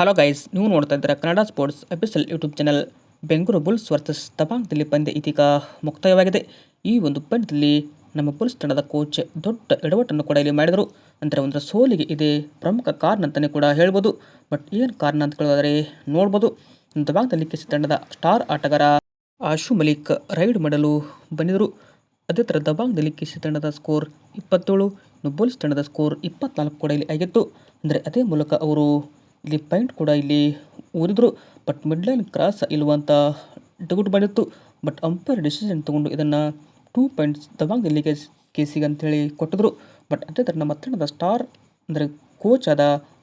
Hello guys ನೀವು ನೋಡ್ತಾ ಇದ್ದೀರಾ Kannada sports official YouTube channel Bengaluru Bulls versus ದಬಾಂಗ್ದಲ್ಲಿ ಪಂದ್ಯ ಇದೀಗ ಮುಕ್ತಾಯವಾಗಿದೆ. ಈ ಒಂದು ಪಂದ್ಯದಲ್ಲಿ ನಮ್ಮ ಬುಲ್ಸ್ ತಂಡದ ಕೋಚ್ ದೊಡ್ಡ ಎಡವಟ್ಟನ್ನು ಕೂಡ ಇಲ್ಲಿ ಮಾಡಿದರು. ಅಂದರೆ ಒಂದು ಸೋಲಿಗೆ ಇದೆ, ಪ್ರಮುಖ ಕಾರಣ ಅಂತಲೇ ಕೂಡ ಹೇಳ್ಬೋದು. ಬಟ್ ಏನು ಕಾರಣ ಅಂತ ಕೇಳೋದಾದರೆ ನೋಡ್ಬೋದು. ದಬಾಂಗ್ದಲ್ಲಿ ಕೆಸಿ ತಂಡದ ಸ್ಟಾರ್ ಆಟಗಾರ ಆಶು ಮಲಿಕ್ ರೈಡ್ ಮಾಡಲು ಬಂದಿದ್ದರು. ಅದೇ ಥರ ದಬಾಂಗ್ದಲ್ಲಿ ಕೆಸಿ ತಂಡದ ಸ್ಕೋರ್ ಇಪ್ಪತ್ತೇಳು, ಇನ್ನು ಬುಲ್ಸ್ ತಂಡದ ಸ್ಕೋರ್ ಇಪ್ಪತ್ನಾಲ್ಕು ಕೂಡ ಇಲ್ಲಿ ಆಗಿತ್ತು. ಅಂದರೆ ಅದೇ ಮೂಲಕ ಅವರು ಇಲ್ಲಿ ಪಾಯಿಂಟ್ ಕೂಡ ಇಲ್ಲಿ ಊರಿದ್ರು ಬಟ್ ಮಿಡ್ ಲೈನ್ ಕ್ರಾಸ್ ಇಲ್ಲವಂತ ಡಗುಟ್ ಮಾಡಿತ್ತು ಬಟ್ ಅಂಪೈರ್ ಡಿಸಿಷನ್ ತಗೊಂಡು ಇದನ್ನು ಟೂ ಪಾಯಿಂಟ್ಸ್ ದಬಾಂಗ್ದಲ್ಲಿ ಕೇಸ್ ಕೇಸಿಗೆ ಅಂತೇಳಿ ಕೊಟ್ಟಿದ್ರು. ಬಟ್ ಅದೇ ಥರ ನಮ್ಮ ತಂಡದ ಸ್ಟಾರ್ ಅಂದರೆ ಕೋಚ್ ಆದ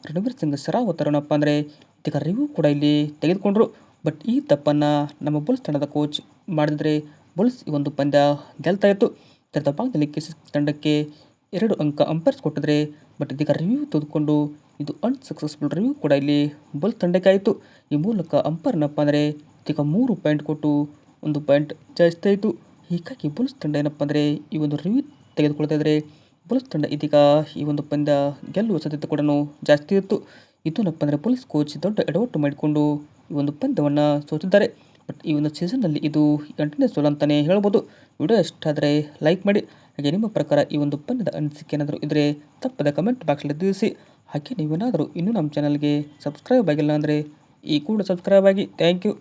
ರಣವೀರ್ ಸಿಂಗ್ ಸರಾವತ್ ಅಂದರೆ ಇದಕ್ಕೆ ರಿವ್ಯೂ ಕೂಡ ಇಲ್ಲಿ ತೆಗೆದುಕೊಂಡ್ರು. ಬಟ್ ಈ ತಪ್ಪನ್ನು ನಮ್ಮ ಬುಲ್ಸ್ ತಂಡದ ಕೋಚ್ ಮಾಡಿದರೆ ಬುಲ್ಸ್ ಈ ಒಂದು ಪಂದ್ಯ ಗೆಲ್ತಾ ಇತ್ತು. ಇದರ ದಬಾಂಗ್ದಲ್ಲಿ ಕೇಸ್ ತಂಡಕ್ಕೆ ಎರಡು ಅಂಕ ಅಂಪೈರ್ಸ್ ಕೊಟ್ಟಿದ್ರೆ ಬಟ್ ಇದೀಗ ರಿವ್ಯೂ ತೆಗೆದುಕೊಂಡು ಇದು ಅನ್ಸಕ್ಸಸ್ಫುಲ್ ರಿವ್ಯೂ ಕೂಡ ಇಲ್ಲಿ ಬಲ್ ತಂಡಕ್ಕಾಯಿತು. ಈ ಮೂಲಕ ಅಂಪೈರ್ನಪ್ಪ ಅಂದರೆ ಇದೀಗ ಮೂರು ಪಾಯಿಂಟ್ ಕೊಟ್ಟು ಒಂದು ಪಾಯಿಂಟ್ ಜಾಸ್ತಿ ಆಯಿತು. ಹೀಗಾಗಿ ಬುಲ್ಸ್ ತಂಡ ಏನಪ್ಪ ಅಂದರೆ ಈ ಒಂದು ರಿವ್ಯೂ ತೆಗೆದುಕೊಳ್ತಾ ಇದ್ದರೆ ಬುಲ್ಸ್ ತಂಡ ಇದೀಗ ಈ ಒಂದು ಪಂದ್ಯ ಗೆಲ್ಲುವ ಸಾಧ್ಯತೆ ಕೂಡ ಜಾಸ್ತಿ ಇತ್ತು. ಇದೇನಪ್ಪ ಅಂದರೆ ಬುಲ್ಸ್ ಕೋಚ್ ದೊಡ್ಡ ಎಡವಟ್ಟು ಮಾಡಿಕೊಂಡು ಈ ಒಂದು ಪಂದ್ಯವನ್ನು ಸೋತಿದ್ದಾರೆ. ಬಟ್ ಈ ಒಂದು ಸೀಸನ್ನಲ್ಲಿ ಇದು ಎಂಟನೇ ಸೋಲು ಅಂತಲೇ ಹೇಳ್ಬೋದು. ವಿಡಿಯೋ ಇಷ್ಟ ಆದರೆ ಲೈಕ್ ಮಾಡಿ. ಹಾಗೆ ನಿಮ್ಮ ಪ್ರಕಾರ ಈ ಒಂದು ಪಂದ್ಯದ ಅನಿಸಿಕೆ ಏನಾದರೂ ಇದ್ದರೆ ತಪ್ಪದ ಕಮೆಂಟ್ ಬಾಕ್ಸಲ್ಲಿ ತಿಳಿಸಿ. ಹಾಗೆ ನೀವೇನಾದರೂ ಇನ್ನೂ ನಮ್ಮ ಚಾನಲ್ಗೆ ಸಬ್ಸ್ಕ್ರೈಬ್ ಆಗಿಲ್ಲ ಅಂದರೆ ಈ ಕೂಡ ಸಬ್ಸ್ಕ್ರೈಬ್ ಆಗಿ. Thank you